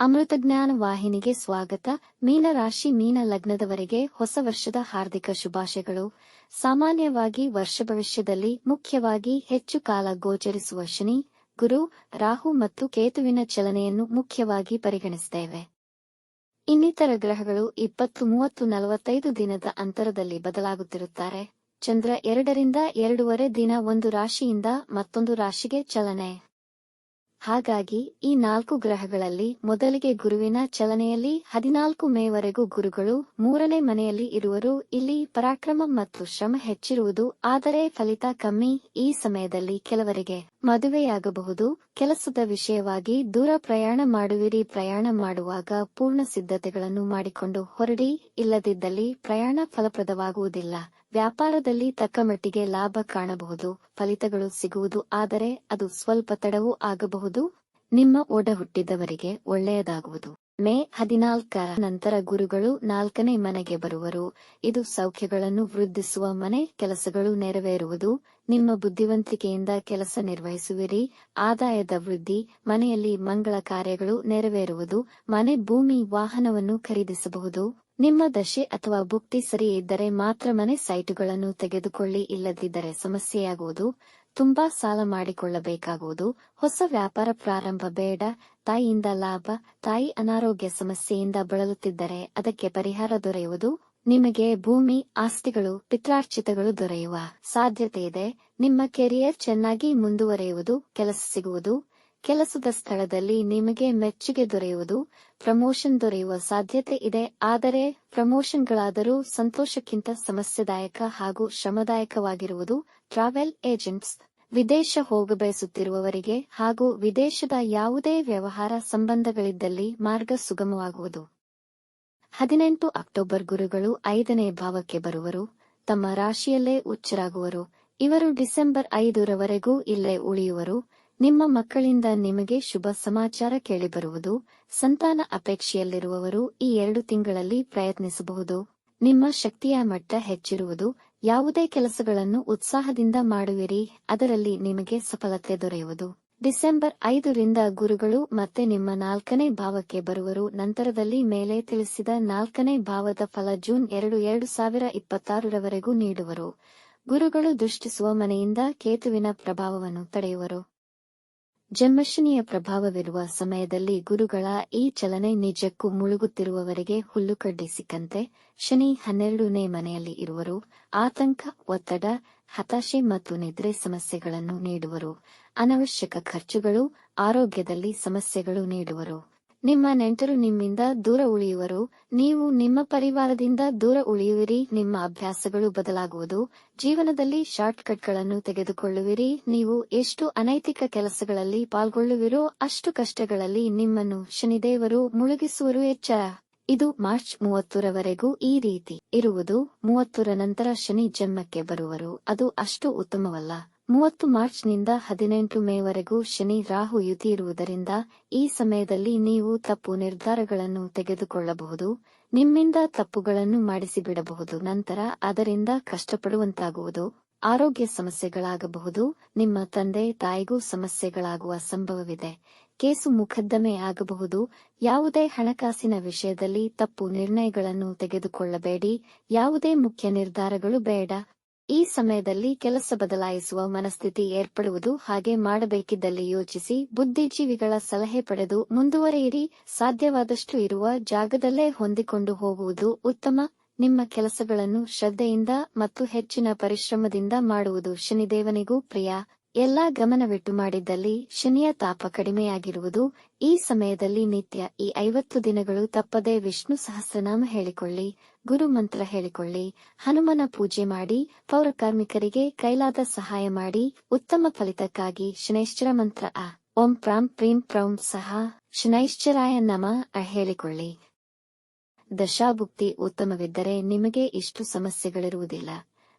ಅಮೃತಜ್ಞಾನ ವಾಹಿನಿಗೆ ಸ್ವಾಗತ. ಮೀನ ರಾಶಿ ಮೀನ ಲಗ್ನದವರೆಗೆ ಹೊಸ ವರ್ಷದ ಹಾರ್ದಿಕ ಶುಭಾಶಯಗಳು. ಸಾಮಾನ್ಯವಾಗಿ ವರ್ಷ ಭವಿಷ್ಯದಲ್ಲಿ ಮುಖ್ಯವಾಗಿ ಹೆಚ್ಚು ಕಾಲ ಗೋಚರಿಸುವ ಶನಿ, ಗುರು, ರಾಹು ಮತ್ತು ಕೇತುವಿನ ಚಲನೆಯನ್ನು ಮುಖ್ಯವಾಗಿ ಪರಿಗಣಿಸುತ್ತೇವೆ ಇನ್ನಿತರ ಗ್ರಹಗಳು ಇಪ್ಪತ್ತು ಮೂವತ್ತು ನಲವತ್ತೈದು ದಿನದ ಅಂತರದಲ್ಲಿ ಬದಲಾಗುತ್ತಿರುತ್ತಾರೆ. ಚಂದ್ರ ಎರಡರಿಂದ ಎರಡೂವರೆ ದಿನ ಒಂದು ರಾಶಿಯಿಂದ ಮತ್ತೊಂದು ರಾಶಿಗೆ ಚಲನೆ. ಹಾಗಾಗಿ ಈ ನಾಲ್ಕು ಗ್ರಹಗಳಲ್ಲಿ ಮೊದಲಿಗೆ ಗುರುವಿನ ಚಲನೆಯಲ್ಲಿ ಹದಿನಾಲ್ಕು ಮೇವರೆಗೂ ಗುರುಗಳು, ಮೂರನೇ ಮನೆಯಲ್ಲಿ ಇರುವರು. ಇಲ್ಲಿ ಪರಾಕ್ರಮ ಮತ್ತು ಶ್ರಮ ಹೆಚ್ಚಿರುವುದು, ಆದರೆ ಫಲಿತ ಕಮ್ಮಿ ಈ ಸಮಯದಲ್ಲಿ ಕೆಲವರಿಗೆ ಮದುವೆಯಾಗಬಹುದು. ಕೆಲಸದ ವಿಷಯವಾಗಿ ದೂರ ಪ್ರಯಾಣ ಮಾಡುವಿರಿ. ಪ್ರಯಾಣ ಮಾಡುವಾಗ ಪೂರ್ಣ ಸಿದ್ಧತೆಗಳನ್ನು ಮಾಡಿಕೊಂಡು ಹೊರಡಿ. ಇಲ್ಲದಿದ್ದಲ್ಲಿ ಪ್ರಯಾಣ ಫಲಪ್ರದವಾಗುವುದಿಲ್ಲ. ವ್ಯಾಪಾರದಲ್ಲಿ ತಕ್ಕಮಟ್ಟಿಗೆ ಲಾಭ ಕಾಣಬಹುದು, ಫಲಿತಗಳು ಸಿಗುವುದು, ಆದರೆ ಅದು ಸ್ವಲ್ಪ ತಡವೂ ಆಗಬಹುದು. ನಿಮ್ಮ ಒಡ ಹುಟ್ಟಿದವರಿಗೆ ಒಳ್ಳೆಯದಾಗುವುದು. ಮೇ ಹದಿನಾಲ್ಕರ ನಂತರ ಗುರುಗಳು ನಾಲ್ಕನೇ ಮನೆಗೆ ಬರುವರು. ಇದು ಸೌಖ್ಯಗಳನ್ನು ವೃದ್ಧಿಸುವ ಮನೆ, ಕೆಲಸಗಳು ನೆರವೇರುವುದು. ನಿಮ್ಮ ಬುದ್ಧಿವಂತಿಕೆಯಿಂದ ಕೆಲಸ ನಿರ್ವಹಿಸುವಿರಿ. ಆದಾಯದ ವೃದ್ಧಿ, ಮನೆಯಲ್ಲಿ ಮಂಗಳ ಕಾರ್ಯಗಳು ನೆರವೇರುವುದು. ಮನೆ ಭೂಮಿ ವಾಹನವನ್ನು ಖರೀದಿಸಬಹುದು. ನಿಮ್ಮ ದಶೆ ಅಥವಾ ಭುಕ್ತಿ ಸರಿ ಇದ್ದರೆ ಮಾತ್ರ ಮನೆ ಸೈಟುಗಳನ್ನು ತೆಗೆದುಕೊಳ್ಳಿ, ಇಲ್ಲದಿದ್ದರೆ ಸಮಸ್ಯೆಯಾಗುವುದು. ತುಂಬಾ ಸಾಲ ಮಾಡಿಕೊಳ್ಳಬೇಕಾಗುವುದು. ಹೊಸ ವ್ಯಾಪಾರ ಪ್ರಾರಂಭ ಬೇಡ. ತಾಯಿಯಿಂದ ಲಾಭ, ತಾಯಿ ಅನಾರೋಗ್ಯ ಸಮಸ್ಯೆಯಿಂದ ಬಳಲುತ್ತಿದ್ದರೆ ಅದಕ್ಕೆ ಪರಿಹಾರ ದೊರೆಯುವುದು. ನಿಮಗೆ ಭೂಮಿ, ಆಸ್ತಿಗಳು, ಪಿತ್ರಾರ್ಚಿತಗಳು ದೊರೆಯುವ ಸಾಧ್ಯತೆ ಇದೆ. ನಿಮ್ಮ ಕೆರಿಯರ್ ಚೆನ್ನಾಗಿ ಮುಂದುವರೆಯುವುದು, ಕೆಲಸ ಸಿಗುವುದು. ಕೆಲಸದ ಸ್ಥಳದಲ್ಲಿ ನಿಮಗೆ ಮೆಚ್ಚುಗೆ ದೊರೆಯುವುದು, ಪ್ರಮೋಷನ್ ದೊರೆಯುವ ಸಾಧ್ಯತೆ ಇದೆ, ಆದರೆ ಪ್ರಮೋಷನ್ಗಳಾದರೂ ಸಂತೋಷಕ್ಕಿಂತ ಸಮಸ್ಯೆದಾಯಕ ಹಾಗೂ ಶ್ರಮದಾಯಕವಾಗಿರುವುದು ಟ್ರಾವೆಲ್ ಏಜೆಂಟ್ಸ್, ವಿದೇಶ ಹೋಗಬಯಸುತ್ತಿರುವವರಿಗೆ ಹಾಗೂ ವಿದೇಶದ ಯಾವುದೇ ವ್ಯವಹಾರ ಸಂಬಂಧಗಳಿದ್ದಲ್ಲಿ ಮಾರ್ಗ ಸುಗಮವಾಗುವುದು. ಹದಿನೆಂಟು ಅಕ್ಟೋಬರ್ ಗುರುಗಳು ಐದನೇ ಭಾವಕ್ಕೆ ಬರುವರು, ತಮ್ಮ ರಾಶಿಯಲ್ಲೇ ಉಚ್ಚರಾಗುವರು, ಇವರು ಡಿಸೆಂಬರ್ ಐದರವರೆಗೂ ಇಲ್ಲೇ ಉಳಿಯುವರು ನಿಮ್ಮ ಮಕ್ಕಳಿಂದ ನಿಮಗೆ ಶುಭ ಸಮಾಚಾರ ಕೇಳಿಬರುವುದು. ಸಂತಾನ ಅಪೇಕ್ಷೆಯಲ್ಲಿರುವವರು ಈ ಎರಡು ತಿಂಗಳಲ್ಲಿ ಪ್ರಯತ್ನಿಸಬಹುದು. ನಿಮ್ಮ ಶಕ್ತಿಯ ಮಟ್ಟ ಹೆಚ್ಚಿರುವುದು. ಯಾವುದೇ ಕೆಲಸಗಳನ್ನು ಉತ್ಸಾಹದಿಂದ ಮಾಡುವಿರಿ. ಅದರಲ್ಲಿ ನಿಮಗೆ ಸಫಲತೆ ದೊರೆಯುವುದು. ಡಿಸೆಂಬರ್ ಐದರಿಂದ ಗುರುಗಳು ಮತ್ತೆ ನಿಮ್ಮ ನಾಲ್ಕನೇ ಭಾವಕ್ಕೆ ಬರುವರು. ನಂತರದಲ್ಲಿ ಮೇಲೆ ತಿಳಿಸಿದ ನಾಲ್ಕನೇ ಭಾವದ ಫಲ ಜೂನ್ ಎರಡು ಎರಡು ಸಾವಿರ ಇಪ್ಪತ್ತಾರರವರೆಗೂ ನೀಡುವರು. ಗುರುಗಳು ದೃಷ್ಟಿಸುವ ಮನೆಯಿಂದ ಕೇತುವಿನ ಪ್ರಭಾವವನ್ನು ತಡೆಯುವರು. ಜನ್ಮಶನಿಯ ಪ್ರಭಾವವಿರುವ ಸಮಯದಲ್ಲಿ ಗುರುಗಳ ಈ ಚಲನೆ ನಿಜಕ್ಕೂ ಮುಳುಗುತ್ತಿರುವವರೆಗೆ ಹುಲ್ಲುಕಡ್ಡಿ ಸಿಕ್ಕಂತೆ ಶನಿ ಹನ್ನೆರಡನೇ ಮನೆಯಲ್ಲಿ ಇರುವರು. ಆತಂಕ, ಒತ್ತಡ, ಹತಾಶೆ ಮತ್ತು ನಿದ್ರೆ ಸಮಸ್ಯೆಗಳನ್ನು ನೀಡುವರು. ಅನವಶ್ಯಕ ಖರ್ಚುಗಳು, ಆರೋಗ್ಯದಲ್ಲಿ ಸಮಸ್ಯೆಗಳು ನೀಡುವರು. ನಿಮ್ಮ ನೆಂಟರು ನಿಮ್ಮಿಂದ ದೂರ ಉಳಿಯುವರು. ನೀವು ನಿಮ್ಮ ಪರಿವಾರದಿಂದ ದೂರ ಉಳಿಯುವಿರಿ. ನಿಮ್ಮ ಅಭ್ಯಾಸಗಳು ಬದಲಾಗುವುದು. ಜೀವನದಲ್ಲಿ ಶಾರ್ಟ್ ಕಟ್ಗಳನ್ನು ತೆಗೆದುಕೊಳ್ಳುವಿರಿ. ನೀವು ಎಷ್ಟು ಅನೈತಿಕ ಕೆಲಸಗಳಲ್ಲಿ ಪಾಲ್ಗೊಳ್ಳುವಿರೋ ಅಷ್ಟು ಕಷ್ಟಗಳಲ್ಲಿ ನಿಮ್ಮನ್ನು ಶನಿದೇವರು ಮುಳುಗಿಸುವರು ಎಚ್ಚರ. ಇದು ಮಾರ್ಚ್ ಮೂವತ್ತರವರೆಗೂ ಈ ರೀತಿ ಇರುವುದು. ಮೂವತ್ತರ ನಂತರ ಶನಿ ಜನ್ಮಕ್ಕೆ ಬರುವರು. ಅದು ಅಷ್ಟು ಉತ್ತಮವಲ್ಲ. ಮೂವತ್ತು ಮಾರ್ಚ್ನಿಂದ ಹದಿನೆಂಟು ಮೇವರೆಗೂ ಶನಿ ರಾಹು ಯುತಿ ಇರುವುದರಿಂದ ಈ ಸಮಯದಲ್ಲಿ ನೀವು ತಪ್ಪು ನಿರ್ಧಾರಗಳನ್ನು ತೆಗೆದುಕೊಳ್ಳಬಹುದು, ನಿಮ್ಮಿಂದ ತಪ್ಪುಗಳನ್ನು ಮಾಡಿಸಿಬಿಡಬಹುದು, ನಂತರ ಅದರಿಂದ ಕಷ್ಟಪಡುವಂತಾಗುವುದು, ಆರೋಗ್ಯ ಸಮಸ್ಯೆಗಳಾಗಬಹುದು, ನಿಮ್ಮ ತಂದೆ ತಾಯಿಗೂ ಸಮಸ್ಯೆಗಳಾಗುವ ಸಂಭವವಿದೆ, ಕೇಸು ಮುಖದ್ದಮೆ ಆಗಬಹುದು, ಯಾವುದೇ ಹಣಕಾಸಿನ ವಿಷಯದಲ್ಲಿ ತಪ್ಪು ನಿರ್ಣಯಗಳನ್ನು ತೆಗೆದುಕೊಳ್ಳಬೇಡಿ, ಯಾವುದೇ ಮುಖ್ಯ ನಿರ್ಧಾರಗಳು ಬೇಡ. ಈ ಸಮಯದಲ್ಲಿ ಕೆಲಸ ಬದಲಾಯಿಸುವ ಮನಸ್ಥಿತಿ ಏರ್ಪಡುವುದು ಹಾಗೆ ಮಾಡಬೇಕಿದ್ದಲ್ಲಿ ಯೋಚಿಸಿ ಬುದ್ಧಿಜೀವಿಗಳ ಸಲಹೆ ಪಡೆದು ಮುಂದುವರೆಯಿರಿ. ಸಾಧ್ಯವಾದಷ್ಟು ಇರುವ ಜಾಗದಲ್ಲೇ ಹೊಂದಿಕೊಂಡು ಹೋಗುವುದು ಉತ್ತಮ. ನಿಮ್ಮ ಕೆಲಸಗಳನ್ನು ಶ್ರದ್ಧೆಯಿಂದ ಮತ್ತು ಹೆಚ್ಚಿನ ಪರಿಶ್ರಮದಿಂದ ಮಾಡುವುದು ಶನಿದೇವನಿಗೂ ಪ್ರಿಯ. ಎಲ್ಲಾ ಗಮನವಿಟ್ಟು ಮಾಡಿದ್ದಲ್ಲಿ ಶನಿಯ ತಾಪ ಕಡಿಮೆಯಾಗಿರುವುದು ಈ ಸಮಯದಲ್ಲಿ ನಿತ್ಯ ಈ ಐವತ್ತು ದಿನಗಳು ತಪ್ಪದೆ ವಿಷ್ಣು ಸಹಸ್ರನಾಮ ಹೇಳಿಕೊಳ್ಳಿ, ಗುರು ಮಂತ್ರ ಹೇಳಿಕೊಳ್ಳಿ, ಹನುಮನ ಪೂಜೆ ಮಾಡಿ ಪೌರಕಾರ್ಮಿಕರಿಗೆ ಕೈಲಾದ ಸಹಾಯ ಮಾಡಿ, ಉತ್ತಮ ಫಲಿತಕ್ಕಾಗಿ ಶನೈಶ್ಚರ ಮಂತ್ರ ಅ, ಓಂ ಪ್ರಾಂ ಪ್ರೀಂ ಪ್ರೌಂ ಸಹ ಶನೈಶ್ಚರಾಯ ನಮ ಅ ಹೇಳಿಕೊಳ್ಳಿ. ದಶಾಭುಕ್ತಿ ಉತ್ತಮವಿದ್ದರೆ ನಿಮಗೆ ಇಷ್ಟು ಸಮಸ್ಯೆಗಳಿರುವುದಿಲ್ಲ.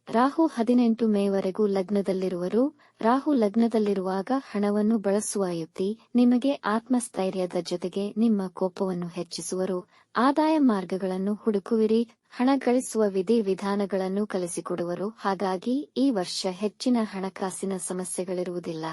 ರಾಹು ಹದಿನೆಂಟು ಮೇವರೆಗೂ ಲಗ್ನದಲ್ಲಿರುವರು. ರಾಹು ಲಗ್ನದಲ್ಲಿರುವಾಗ ಹಣವನ್ನು ಬಳಸುವ ಯುಕ್ತಿ ನಿಮಗೆ ಆತ್ಮಸ್ಥೈರ್ಯದ ಜೊತೆಗೆ ನಿಮ್ಮ ಕೋಪವನ್ನು ಹೆಚ್ಚಿಸುವರು. ಆದಾಯ ಮಾರ್ಗಗಳನ್ನು ಹುಡುಕುವಿರಿ. ಹಣ ಗಳಿಸುವ ವಿಧಿ ವಿಧಾನಗಳನ್ನು ಕಲಿಸಿಕೊಡುವರು. ಹಾಗಾಗಿ ಈ ವರ್ಷ ಹೆಚ್ಚಿನ ಹಣಕಾಸಿನ ಸಮಸ್ಯೆಗಳಿರುವುದಿಲ್ಲ.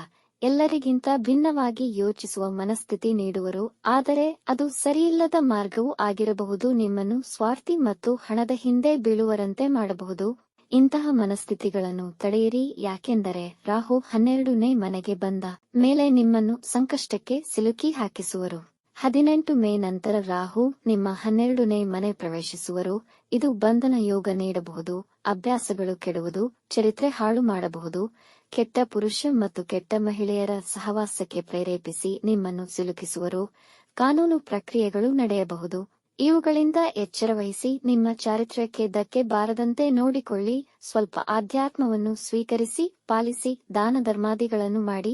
ಎಲ್ಲರಿಗಿಂತ ಭಿನ್ನವಾಗಿ ಯೋಚಿಸುವ ಮನಸ್ಥಿತಿ ನೀಡುವರು. ಆದರೆ ಅದು ಸರಿಯಿಲ್ಲದ ಮಾರ್ಗವೂ ಆಗಿರಬಹುದು. ನಿಮ್ಮನ್ನು ಸ್ವಾರ್ಥಿ ಮತ್ತು ಹಣದ ಹಿಂದೆ ಬೀಳುವರಂತೆ ಮಾಡಬಹುದು. ಇಂತಹ ಮನಸ್ಥಿತಿಗಳನ್ನು ತಡೆಯಿರಿ, ಯಾಕೆಂದರೆ ರಾಹು ಹನ್ನೆರಡನೇ ಮನೆಗೆ ಬಂದ ಮೇಲೆ ನಿಮ್ಮನ್ನು ಸಂಕಷ್ಟಕ್ಕೆ ಸಿಲುಕಿ ಹಾಕಿಸುವರು. ಹದಿನೆಂಟು ಮೇ ನಂತರ ರಾಹು ನಿಮ್ಮ ಹನ್ನೆರಡನೇ ಮನೆ ಪ್ರವೇಶಿಸುವರು. ಇದು ಬಂಧನ ಯೋಗ ನೀಡಬಹುದು, ಅಭ್ಯಾಸಗಳು ಕೆಡುವುದು, ಚರಿತ್ರೆ ಹಾಳು ಮಾಡಬಹುದು. ಕೆಟ್ಟ ಪುರುಷ ಮತ್ತು ಕೆಟ್ಟ ಮಹಿಳೆಯರ ಸಹವಾಸಕ್ಕೆ ಪ್ರೇರೇಪಿಸಿ ನಿಮ್ಮನ್ನು ಸಿಲುಕಿಸುವರು. ಕಾನೂನು ಪ್ರಕ್ರಿಯೆಗಳು ನಡೆಯಬಹುದು. ಇವುಗಳಿಂದ ಎಚ್ಚರವಹಿಸಿ ನಿಮ್ಮ ಚಾರಿತ್ರ್ಯಕ್ಕೆ ಧಕ್ಕೆ ಬಾರದಂತೆ ನೋಡಿಕೊಳ್ಳಿ, ಸ್ವಲ್ಪ ಆಧ್ಯಾತ್ಮವನ್ನು ಸ್ವೀಕರಿಸಿ, ಪಾಲಿಸಿ ದಾನ ಧರ್ಮಾದಿಗಳನ್ನು ಮಾಡಿ.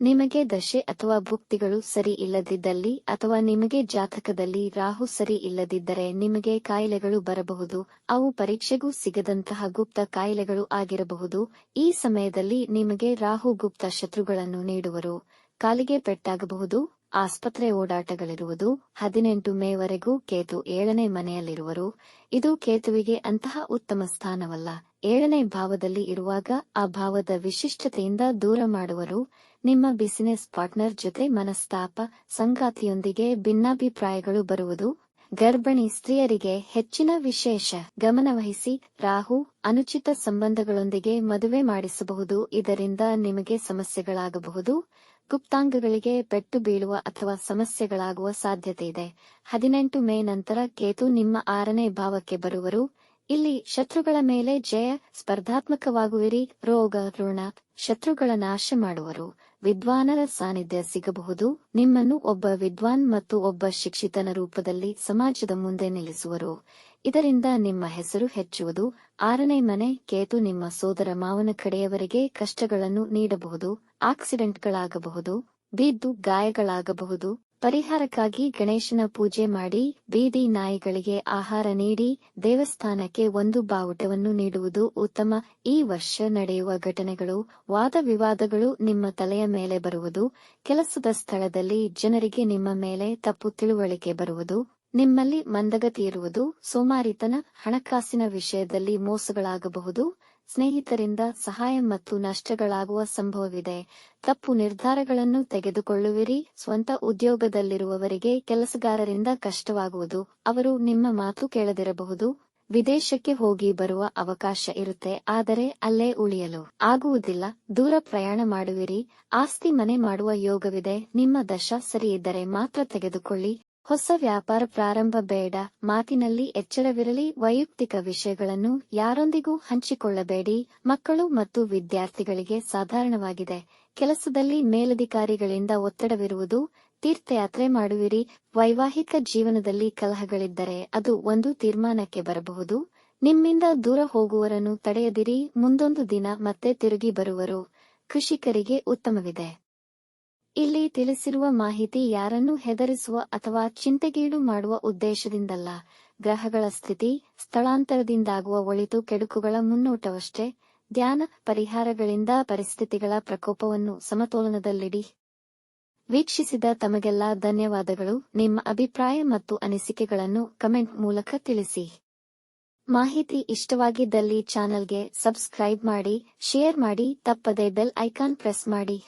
ನಿಮಗೆ ದಶೆ ಅಥವಾ ಭುಕ್ತಿಗಳು ಸರಿ ಇಲ್ಲದಿದ್ದಲ್ಲಿ ಅಥವಾ ನಿಮಗೆ ಜಾತಕದಲ್ಲಿ ರಾಹು ಸರಿ ಇಲ್ಲದಿದ್ದರೆ ನಿಮಗೆ ಕಾಯಿಲೆಗಳು ಬರಬಹುದು, ಅವು ಪರೀಕ್ಷೆಗೂ ಸಿಗದಂತಹ ಗುಪ್ತ ಕಾಯಿಲೆಗಳು ಆಗಿರಬಹುದು, ಈ ಸಮಯದಲ್ಲಿ ನಿಮಗೆ ರಾಹು ಗುಪ್ತ ಶತ್ರುಗಳನ್ನು ನೀಡುವರು, ಕಾಲಿಗೆ ಪೆಟ್ಟಾಗಬಹುದು ಆಸ್ಪತ್ರೆ ಓಡಾಟಗಳಿರುವುದು ಹದಿನೆಂಟು ಮೇವರೆಗೂ ಕೇತು ಏಳನೇ ಮನೆಯಲ್ಲಿರುವರು. ಇದು ಕೇತುವಿಗೆ ಅಂತಹ ಉತ್ತಮ ಸ್ಥಾನವಲ್ಲ. ಏಳನೇ ಭಾವದಲ್ಲಿ ಇರುವಾಗ ಆ ಭಾವದ ವಿಶಿಷ್ಟತೆಯಿಂದ ದೂರ ಮಾಡುವರು. ನಿಮ್ಮ ಬಿಸಿನೆಸ್ ಪಾರ್ಟ್ನರ್ ಜೊತೆ ಮನಸ್ತಾಪ, ಸಂಗಾತಿಯೊಂದಿಗೆ ಭಿನ್ನಾಭಿಪ್ರಾಯಗಳು ಬರುವುದು. ಗರ್ಭಿಣಿ ಸ್ತ್ರೀಯರಿಗೆ ಹೆಚ್ಚಿನ ವಿಶೇಷ ಗಮನವಹಿಸಿ ರಾಹು, ಅನುಚಿತ ಸಂಬಂಧಗಳೊಂದಿಗೆ ಮದುವೆ ಮಾಡಿಸಬಹುದು. ಇದರಿಂದ ನಿಮಗೆ ಸಮಸ್ಯೆಗಳಾಗಬಹುದು. ಗುಪ್ತಾಂಗಗಳಿಗೆ ಪೆಟ್ಟು ಬೀಳುವ ಅಥವಾ ಸಮಸ್ಯೆಗಳಾಗುವ ಸಾಧ್ಯತೆ ಇದೆ ಹದಿನೆಂಟು ಮೇ ನಂತರ ಕೇತು ನಿಮ್ಮ ಆರನೇ ಭಾವಕ್ಕೆ ಬರುವರು. ಇಲ್ಲಿ ಶತ್ರುಗಳ ಮೇಲೆ ಜಯ ಸ್ಪರ್ಧಾತ್ಮಕವಾಗುವಿರಿ. ರೋಗ, ಋಣ, ಶತ್ರುಗಳ ನಾಶ ಮಾಡುವರು. ವಿದ್ವಾನರ ಸಾನ್ನಿಧ್ಯ ಸಿಗಬಹುದು. ನಿಮ್ಮನ್ನು ಒಬ್ಬ ವಿದ್ವಾನ್ ಮತ್ತು ಒಬ್ಬ ಶಿಕ್ಷಿತನ ರೂಪದಲ್ಲಿ ಸಮಾಜದ ಮುಂದೆ ನಿಲ್ಲಿಸುವರು. ಇದರಿಂದ ನಿಮ್ಮ ಹೆಸರು ಹೆಚ್ಚುವುದು. ಆರನೇ ಮನೆ, ಕೇತು ನಿಮ್ಮ ಸೋದರ ಮಾವನ ಕಡೆಯವರೆಗೆ ಕಷ್ಟಗಳನ್ನು ನೀಡಬಹುದು. ಆಕ್ಸಿಡೆಂಟ್ಗಳಾಗಬಹುದು. ಬಿದ್ದು ಗಾಯಗಳಾಗಬಹುದು. ಪರಿಹಾರಕ್ಕಾಗಿ ಗಣೇಶನ ಪೂಜೆ ಮಾಡಿ, ಬೀದಿ ನಾಯಿಗಳಿಗೆ ಆಹಾರ ನೀಡಿ, ದೇವಸ್ಥಾನಕ್ಕೆ ಒಂದು ಬಾವುಟವನ್ನು ನೀಡುವುದು ಉತ್ತಮ. ಈ ವರ್ಷ ನಡೆಯುವ ಘಟನೆಗಳು, ವಾದ ವಿವಾದಗಳು ನಿಮ್ಮ ತಲೆಯ ಮೇಲೆ ಬರುವುದು, ಕೆಲಸದ ಸ್ಥಳದಲ್ಲಿ ಜನರಿಗೆ ನಿಮ್ಮ ಮೇಲೆ ತಪ್ಪು ತಿಳುವಳಿಕೆ ಬರುವುದು. ನಿಮ್ಮಲ್ಲಿ ಮಂದಗತಿಯಿರುವುದು ಸೋಮಾರಿತನ, ಹಣಕಾಸಿನ ವಿಷಯದಲ್ಲಿ ಮೋಸಗಳಾಗಬಹುದು. ಸ್ನೇಹಿತರಿಂದ ಸಹಾಯ ಮತ್ತು ನಷ್ಟಗಳಾಗುವ ಸಂಭವವಿದೆ. ತಪ್ಪು ನಿರ್ಧಾರಗಳನ್ನು ತೆಗೆದುಕೊಳ್ಳುವಿರಿ. ಸ್ವಂತ ಉದ್ಯೋಗದಲ್ಲಿರುವವರಿಗೆ ಕೆಲಸಗಾರರಿಂದ ಕಷ್ಟವಾಗುವುದು. ಅವರು ನಿಮ್ಮ ಮಾತು ಕೇಳದಿರಬಹುದು. ವಿದೇಶಕ್ಕೆ ಹೋಗಿ ಬರುವ ಅವಕಾಶ ಇರುತ್ತೆ, ಆದರೆ ಅಲ್ಲೇ ಉಳಿಯಲು ಆಗುವುದಿಲ್ಲ. ದೂರ ಪ್ರಯಾಣ ಮಾಡುವಿರಿ. ಆಸ್ತಿ ಮನೆ ಮಾಡುವ ಯೋಗವಿದೆ. ನಿಮ್ಮ ದಶ ಸರಿಯಿದ್ದರೆ ಮಾತ್ರ ತೆಗೆದುಕೊಳ್ಳಿ. ಹೊಸ ವ್ಯಾಪಾರ ಪ್ರಾರಂಭ ಬೇಡ. ಮಾತಿನಲ್ಲಿ ಎಚ್ಚರವಿರಲಿ. ವೈಯಕ್ತಿಕ ವಿಷಯಗಳನ್ನು ಯಾರೊಂದಿಗೂ ಹಂಚಿಕೊಳ್ಳಬೇಡಿ. ಮಕ್ಕಳು ಮತ್ತು ವಿದ್ಯಾರ್ಥಿಗಳಿಗೆ ಸಾಧಾರಣವಾಗಿದೆ. ಕೆಲಸದಲ್ಲಿ ಮೇಲಧಿಕಾರಿಗಳಿಂದ ಒತ್ತಡವಿರುವುದು ತೀರ್ಥಯಾತ್ರೆ ಮಾಡುವಿರಿ. ವೈವಾಹಿಕ ಜೀವನದಲ್ಲಿ ಕಲಹಗಳಿದ್ದರೆ ಅದು ಒಂದು ತೀರ್ಮಾನಕ್ಕೆ ಬರಬಹುದು. ನಿಮ್ಮಿಂದ ದೂರ ಹೋಗುವರನ್ನು ತಡೆಯದಿರಿ. ಮುಂದೊಂದು ದಿನ ಮತ್ತೆ ತಿರುಗಿ ಬರುವರು. ಕೃಷಿಕರಿಗೆ ಉತ್ತಮವಿದೆ. ಇಲ್ಲಿ ತಿಳಿಸಿರುವ ಮಾಹಿತಿ ಯಾರನ್ನು ಹೆದರಿಸುವ ಅಥವಾ ಚಿಂತೆಗೀಡು ಮಾಡುವ ಉದ್ದೇಶದಿಂದಲ್ಲ. ಗ್ರಹಗಳ ಸ್ಥಿತಿ, ಸ್ಥಳಾಂತರದಿಂದಾಗುವ ಒಳಿತು ಕೆಡುಕುಗಳ ಮುನ್ನೋಟವಷ್ಟೇ. ಧ್ಯಾನ, ಪರಿಹಾರಗಳಿಂದ ಪರಿಸ್ಥಿತಿಗಳ ಪ್ರಕೋಪವನ್ನು ಸಮತೋಲನದಲ್ಲಿಡಿ. ವೀಕ್ಷಿಸಿದ ತಮಗೆಲ್ಲ ಧನ್ಯವಾದಗಳು. ನಿಮ್ಮ ಅಭಿಪ್ರಾಯ ಮತ್ತು ಅನಿಸಿಕೆಗಳನ್ನು ಕಮೆಂಟ್ ಮೂಲಕ ತಿಳಿಸಿ. ಮಾಹಿತಿ ಇಷ್ಟವಾಗಿದ್ದಲ್ಲಿ ಚಾನೆಲ್ಗೆ ಸಬ್ಸ್ಕ್ರೈಬ್ ಮಾಡಿ, ಶೇರ್ ಮಾಡಿ, ತಪ್ಪದೆ ಬೆಲ್ ಐಕಾನ್ ಪ್ರೆಸ್ ಮಾಡಿ.